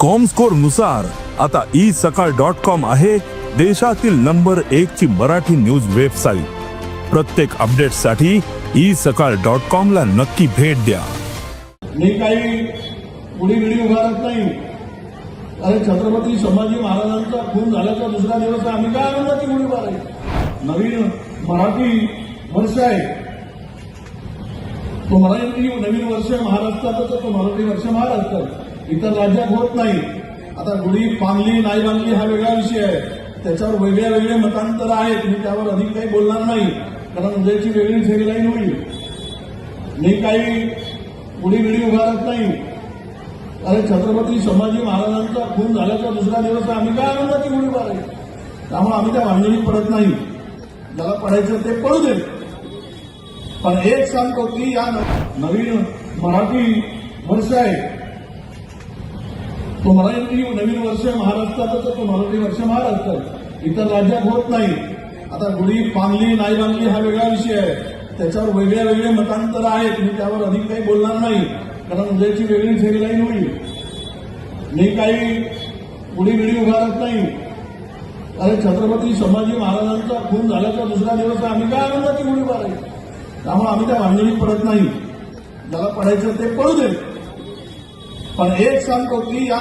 कॉमस्कोरनुसार आता ई सकाळ dot com आहे देशातील नंबर एक ची मराठी न्यूज वेबसाईट प्रत्येक अपडेटसाठी ई सकाळ डॉट कॉम ला नक्की भेट द्या. मी काही पुढे व्हिडिओ उभारत नाही. अरे छत्रपती संभाजी महाराजांचा खून झाल्याचा दुसरा दिवस आहे. आम्ही काय आनंदाची गुढी उभारायची? नवीन मराठी वर्ष आहे. तो मराठी नवीन वर्ष महाराष्ट्राचा तर तो मराठी वर्ष महाराष्ट्रात इतर राज्यात होत नाही. आता गुढी बांधली नाही बांधली हा वेगळा विषय आहे. त्याच्यावर वेगळ्या वेगळे मतांतर आहेत. मी त्यावर अधिक काही बोलणार नाही. कारण उद्याची वेगळी हेडलाईन होईल. मी काही गुढी व्हिडिओ उभारत नाही. अरे छत्रपती संभाजी महाराजांचा खून झाल्याचा दुसरा दिवस आम्ही काय आनंदाची गुढी उभारायची? त्यामुळे आम्ही त्या भांडणीत पडत नाही. ज्याला पडायचं ते पडू दे. पण एक सांगतो की या नवीन मराठी वर्ष आहे. तो मराठी नवीन वर्ष महाराष्ट्राचं तर तो मराठी वर्ष महाराष्ट्रात इतर राज्यात होत नाही. आता गुढी बांधली नाही बांधली हा वेगळा विषय आहे. त्याच्यावर वेगळ्या वेगळे मतांतर आहेत. मी त्यावर अधिक काही बोलणार नाही. कारण उद्याची वेगळी फेरीलाईन होईल. मी काही गुढी व्हिडिओ उभारत नाही. अरे छत्रपती संभाजी महाराजांचा खून झाल्याचा दुसरा दिवस आम्ही काय आनंदाची गुढी उभारायची त्यामुळे आम्ही त्या भांडणीत पडत नाही. ज्याला पडायचं ते पडू दे. पण एक सांगतो की या